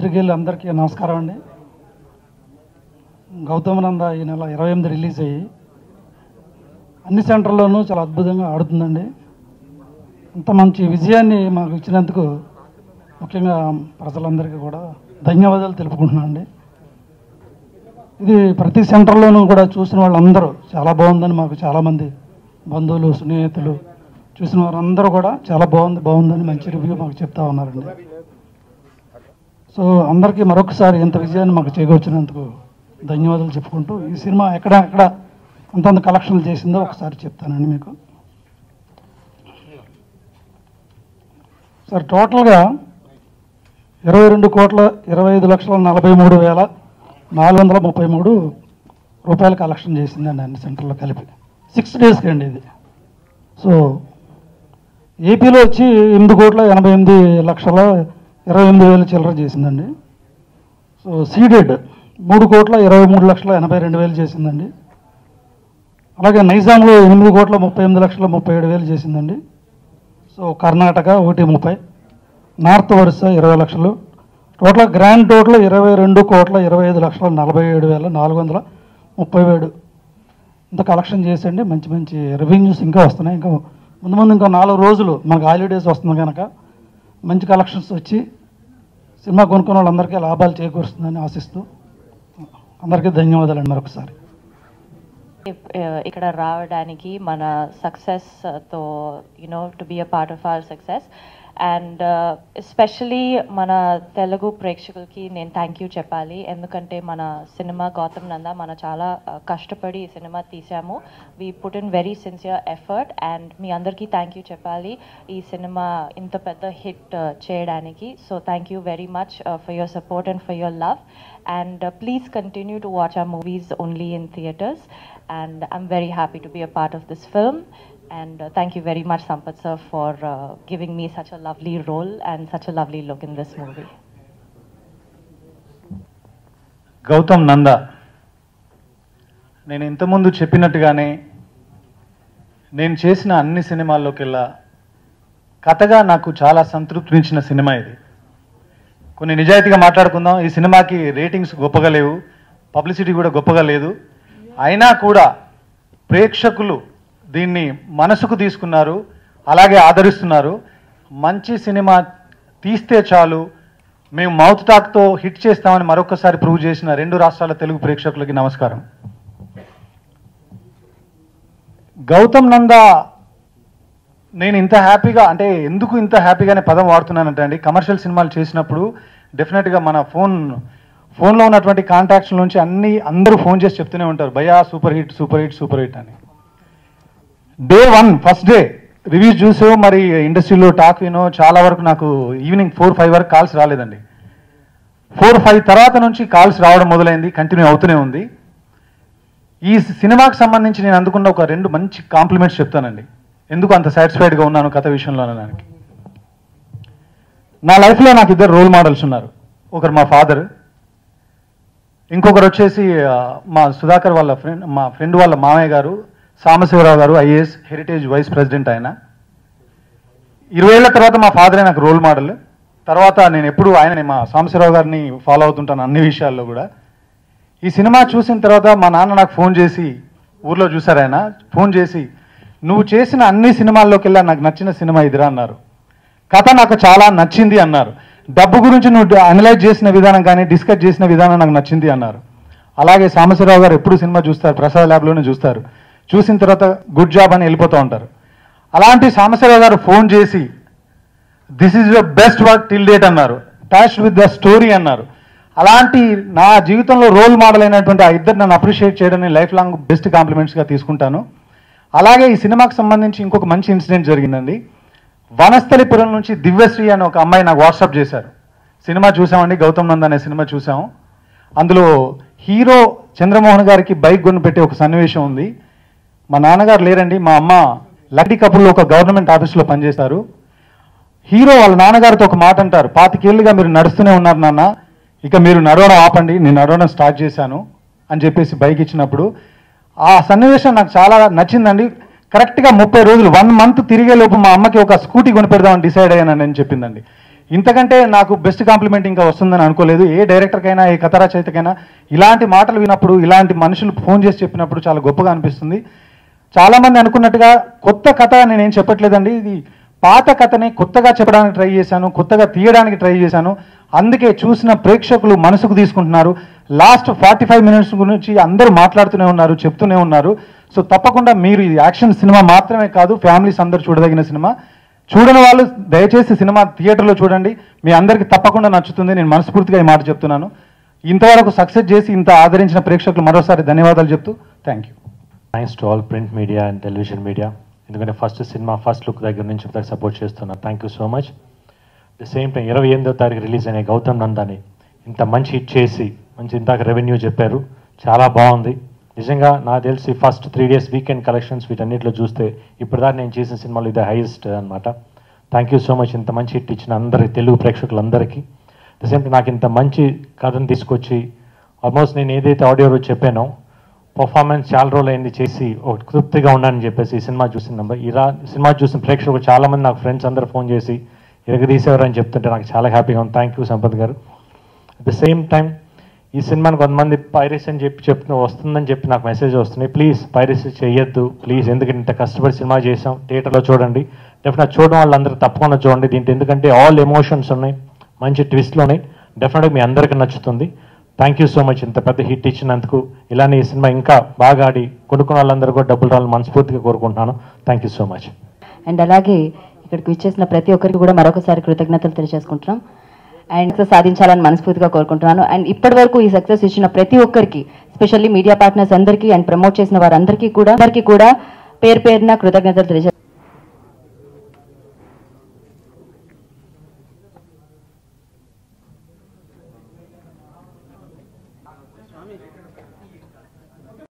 పత్రికేయులు అందరికీ నమస్కారం అండి. గౌతమనంద ఈ నెల ఇరవై ఎనిమిది రిలీజ్ అయ్యి అన్ని సెంటర్లోనూ చాలా అద్భుతంగా ఆడుతుందండి. ఇంత మంచి విజయాన్ని మాకు ఇచ్చినందుకు ముఖ్యంగా ప్రజలందరికీ కూడా ధన్యవాదాలు తెలుపుకుంటున్నానండి ఇది ప్రతి సెంటర్లోనూ కూడా చూసిన వాళ్ళందరూ చాలా బాగుందని మాకు చాలామంది బంధువులు స్నేహితులు చూసిన వారందరూ కూడా చాలా బాగుంది బాగుందని మంచి రివ్యూ మాకు చెప్తా ఉన్నారండి. సో అందరికీ మరొకసారి ఇంత విజయాన్ని మాకు చేకూర్చినందుకు ధన్యవాదాలు చెప్పుకుంటూ ఈ సినిమా ఎక్కడ ఎక్కడ అంతంత కలెక్షన్లు చేసిందో ఒకసారి చెప్తానండి మీకు. సార్ టోటల్గా ఇరవై రెండు కోట్ల ఇరవై ఐదు లక్షల నలభై మూడు వేల నాలుగు వందల ముప్పై మూడు రూపాయలు కలెక్షన్ చేసిందండి అన్ని సెంటర్లో కలిపి. సిక్స్ డేస్కి అండి ఇది. సో ఏపీలో వచ్చి ఎనిమిది కోట్ల ఎనభై ఎనిమిది లక్షల ఇరవై ఎనిమిది వేల చిల్లర చేసిందండి. సో సీడెడ్ మూడు కోట్ల ఇరవై మూడు లక్షల ఎనభై రెండు వేలు చేసిందండి. అలాగే నైజాంలో ఎనిమిది కోట్ల ముప్పై ఎనిమిది లక్షల ముప్పై ఏడు వేలు చేసిందండి. సో కర్ణాటక ఒకటి ముప్పై నార్త్ వరుస ఇరవై లక్షలు టోటల్ గ్రాండ్ టోటల్ ఇరవై రెండు కోట్ల ఇరవై ఐదు లక్షల నలభై ఏడు వేల నాలుగు వందల ముప్పై ఏడు. ఇంత కలెక్షన్ చేసండి మంచి మంచి రెవెన్యూస్ ఇంకా వస్తున్నాయి. ఇంకా ముందు ముందు ఇంకా నాలుగు రోజులు మనకు హాలిడేస్ వస్తుంది కనుక మంచి కలెక్షన్స్ వచ్చి సినిమా కొనుక్కున్న వాళ్ళందరికీ లాభాలు చేకూరుస్తుందని ఆశిస్తూ అందరికీ ధన్యవాదాలండి మరొకసారి. ఇక్కడ రావడానికి మన సక్సెస్తో you know to be a part of our success and especially uh, మన తెలుగు ప్రేక్షకులకి నేను థ్యాంక్ యూ చెప్పాలి. ఎందుకంటే మన సినిమా గౌతమ్ నంద మన చాలా కష్టపడి ఈ సినిమా తీసాము we put in very sincere effort and మీ అందరికీ థ్యాంక్ యూ చెప్పాలి. ఈ సినిమా ఇంత పెద్ద హిట్ uh, చేయడానికి. So thank you very much for your support and for your love and please continue to watch a movies only in theatres and I'm very happy to be a part of this film and uh, thank you very much sampath sir for uh, giving me such a lovely role and such a lovely look in this movie. Gautam Nanda నేను ఇంతకుముందు చెప్పినట్టుగానే నేను చేసిన అన్ని సినిమాల్లోకెల్లా కథగా నాకు చాలా సంతృప్తినిచ్చిన cinema ఇది. కొన్ని నిజాయితీగా మాట్లాడుకుందాం. ఈ సినిమాకి రేటింగ్స్ గొప్పగా లేవు. పబ్లిసిటీ కూడా గొప్పగా లేదు. అయినా కూడా ప్రేక్షకులు దీన్ని మనసుకు తీసుకున్నారు అలాగే ఆదరిస్తున్నారు. మంచి సినిమా తీస్తే చాలు. మేము మౌత్ టాక్తో హిట్ చేస్తామని మరొకసారి ప్రూవ్ చేసిన రెండు రాష్ట్రాల తెలుగు ప్రేక్షకులకి నమస్కారం. గౌతమ్ నంద నేను ఇంత హ్యాపీగా అంటే ఎందుకు ఇంత హ్యాపీగానే పదం వాడుతున్నానంటే అండి కమర్షియల్ సినిమాలు చేసినప్పుడు డెఫినెట్గా మన ఫోన్ ఫోన్లో ఉన్నటువంటి కాంటాక్ట్స్ నుంచి అన్ని అందరూ ఫోన్ చేసి చెప్తూనే ఉంటారు. భయా super hit super hit super hit అని. Day one first day reviews చూసో మరి ఇండస్ట్రీలో టాక్ వినో చాలా వరకు నాకు ఈవినింగ్ ఫోర్ ఫైవ్ వరకు కాల్స్ రాలేదండి. ఫోర్ ఫైవ్ తర్వాత నుంచి కాల్స్ రావడం మొదలైంది కంటిన్యూ అవుతూనే ఉంది. ఈ సినిమాకి సంబంధించి నేను అందుకున్న ఒక రెండు మంచి కాంప్లిమెంట్స్ చెప్తానండి. ఎందుకు అంత సాటిస్ఫైడ్గా ఉన్నాను కథ విషయంలో అనడానికి? నా లైఫ్లో నాకు ఇద్దరు రోల్ మోడల్స్ ఉన్నారు. ఒకరు మా ఫాదర్ ఇంకొకరు వచ్చేసి మా సుధాకర్ వాళ్ళ ఫ్రెండ్ మా ఫ్రెండ్ వాళ్ళ మామయ్య గారు సాంబశివరావు గారు ఐఏఎస్ హెరిటేజ్ వైస్ ప్రెసిడెంట్ ఆయన. ఇరవై ఏళ్ళ తర్వాత మా ఫాదరే నాకు రోల్ మోడల్ తర్వాత నేను ఎప్పుడు ఆయన మా సాంబశివరావు గారిని ఫాలో అవుతుంటాను అన్ని విషయాల్లో కూడా. ఈ సినిమా చూసిన తర్వాత మా నాన్న నాకు ఫోన్ చేసి ఊర్లో చూసారు ఆయన ఫోన్ చేసి నువ్వు చేసిన అన్ని సినిమాల్లోకెల్లా నాకు నచ్చిన సినిమా ఇదిరా అన్నారు. కథ నాకు చాలా నచ్చింది అన్నారు. డబ్బు గురించి నువ్వు అనలైజ్ చేసిన విధానం కానీ డిస్కస్ చేసిన విధానం నాకు నచ్చింది అన్నారు. అలాగే సాంబశివరావు గారు ఎప్పుడు సినిమా చూస్తారు ప్రసాద్ ల్యాబ్లోనే చూస్తారు. చూసిన తర్వాత గుడ్ జాబ్ అని వెళ్ళిపోతూ ఉంటారు. అలాంటి సాంబశివరావు గారు ఫోన్ చేసి this is your best work till date అన్నారు. టచ్ విత్ ద స్టోరీ అన్నారు. అలాంటి నా జీవితంలో రోల్ మోడల్ అయినటువంటి ఆ ఇద్దరు నన్ను అప్రిషియేట్ చేయడం లైఫ్ లాంగ్ బెస్ట్ కాంప్లిమెంట్స్గా తీసుకుంటాను. అలాగే ఈ సినిమాకి సంబంధించి ఇంకొక మంచి ఇన్సిడెంట్ జరిగిందండి. వనస్థలిపురం నుంచి దివ్యశ్రీ అని ఒక అమ్మాయి నాకు వాట్సాప్ చేశారు. సినిమా చూసామండి గౌతమ్ నంద్ అనే సినిమా చూసాము అందులో హీరో చంద్రమోహన్ గారికి బైక్ కొను పెట్టే ఒక సన్నివేశం ఉంది. మా నాన్నగారు లేరండి. మా అమ్మ లక్కీ కపుల్లో ఒక గవర్నమెంట్ ఆఫీస్లో పనిచేశారు. హీరో వాళ్ళ నాన్నగారితో ఒక మాట అంటారు. పాతికేళ్ళుగా మీరు నడుస్తూనే ఉన్నారు నాన్న. ఇక మీరు నడవడం ఆపండి. నేను నడవడం స్టార్ట్ చేశాను అని చెప్పేసి బైక్ ఇచ్చినప్పుడు. ఆ సన్నివేశం నాకు చాలా నచ్చిందండి. కరెక్ట్గా ముప్పై రోజులు వన్ మంత్ తిరిగేలోపు మా అమ్మకి ఒక స్కూటీ కొనిపెడదామని డిసైడ్ అయ్యానని అని చెప్పిందండి. ఇంతకంటే నాకు బెస్ట్ కాంప్లిమెంట్ ఇంకా వస్తుందని అనుకోలేదు. ఏ డైరెక్టర్కైనా ఏ కథ రచయితకైనా ఇలాంటి మాటలు వినప్పుడు ఇలాంటి మనుషులు ఫోన్ చేసి చెప్పినప్పుడు చాలా గొప్పగా అనిపిస్తుంది. చాలామంది అనుకున్నట్టుగా కొత్త కథ నేనేం చెప్పట్లేదండి. ఇది పాత కథని కొత్తగా చెప్పడానికి ట్రై చేశాను కొత్తగా తీయడానికి ట్రై చేశాను. అందుకే చూసిన ప్రేక్షకులు మనసుకు తీసుకుంటున్నారు. లాస్ట్ ఫార్టీ ఫైవ్ మినిట్స్ గురించి అందరూ మాట్లాడుతూనే ఉన్నారు చెప్తూనే ఉన్నారు. సో తప్పకుండా మీరు ఇది యాక్షన్ సినిమా మాత్రమే కాదు ఫ్యామిలీస్ అందరూ చూడదగిన సినిమా. చూడని వాళ్ళు దయచేసి సినిమా థియేటర్లో చూడండి. మీ అందరికీ తప్పకుండా నచ్చుతుంది. నేను మనస్ఫూర్తిగా ఈ మాట చెప్తున్నాను. ఇంతవరకు సక్సెస్ చేసి ఇంత ఆదరించిన ప్రేక్షకులు మరోసారి ధన్యవాదాలు చెప్తూ thank you. Thanks to all print media and television media ఎందుకంటే ఫస్ట్ సినిమా ఫస్ట్ లుక్ దగ్గర నుంచి ఇప్పుడు సపోర్ట్ చేస్తున్నాను thank you so much the same time ఇరవై ఎనిమిదో తారీఖు రిలీజ్ అయిన గౌతమ్ నందాని. ఇంత మంచి హిట్ చేసి మంచి ఇందాక రెవెన్యూ చెప్పారు. చాలా బాగుంది. నిజంగా నాకు తెలిసి first three days weekend collections వీటన్నిటిలో చూస్తే ఇప్పటిదాకా నేను చేసిన సినిమాలు ఇదే హైయెస్ట్ అనమాట థ్యాంక్ యూ సో మచ్ ఇంత మంచి హిట్ ఇచ్చిన అందరి తెలుగు ప్రేక్షకులందరికీ. ద సేమ్ నాకు ఇంత మంచి కథను తీసుకొచ్చి ఆల్మోస్ట్ నేను ఏదైతే ఆడియో చెప్పానో పర్ఫార్మెన్స్ చాలా రోజులు అయింది చేసి ఒక తృప్తిగా ఉన్నానని చెప్పేసి ఈ సినిమా చూసిన నెంబర్ ఇలా సినిమా చూసిన ప్రేక్షకులు చాలామంది నాకు ఫ్రెండ్స్ అందరూ ఫోన్ చేసి ఎరగదీసేవారని చెప్తుంటే నాకు చాలా హ్యాపీగా ఉంది. థ్యాంక్ యూ సంపత్ గారు. అట్ ద సేమ్ టైం ఈ సినిమాని కొంతమంది పైరసీ అని చెప్పి చెప్తున్న వస్తుందని చెప్పి నాకు మెసేజ్ వస్తున్నాయి. ప్లీజ్ పైరసీ చేయొద్దు ప్లీజ్ ఎందుకంటే ఇంత కష్టపడి సినిమా చేసాం థియేటర్లో చూడండి. డెఫినెట్ చూడడం వాళ్ళందరూ తప్పకుండా చూడండి. దీంట్లో ఎందుకంటే ఆల్ ఎమోషన్స్ ఉన్నాయి. మంచి ట్విస్ట్లు ఉన్నాయి. డెఫినెట్గా మీ అందరికీ నచ్చుతుంది. థ్యాంక్ యూ సో మచ్ ఇంత పెద్ద హిట్ ఇచ్చినందుకు. ఇలానే ఈ సినిమా ఇంకా బాగా ఆడి కొనుక్కున్న వాళ్ళందరూ కూడా డబ్బులు రావాలని మనస్ఫూర్తిగా కోరుకుంటున్నాను. Thank you so much and అలాగే ఇక్కడికి విచ్చేసిన ప్రతి ఒక్కరికి కూడా మరొకసారి కృతజ్ఞతలు తెలియజేసుకుంటున్నాం. అండ్ సక్సెస్ సాధించాలని మనస్ఫూర్తిగా కోరుకుంటున్నాను. అండ్ ఇప్పటి వరకు ఈ సక్సెస్ ఇచ్చిన ప్రతి ఒక్కరికి స్పెషల్లీ మీడియా పార్ట్నర్స్ అందరికీ అండ్ ప్రమోట్ చేసిన వారందరికీ కూడా అందరికీ కూడా పేరు పేరున కృతజ్ఞతలు తెలియజేస్తాను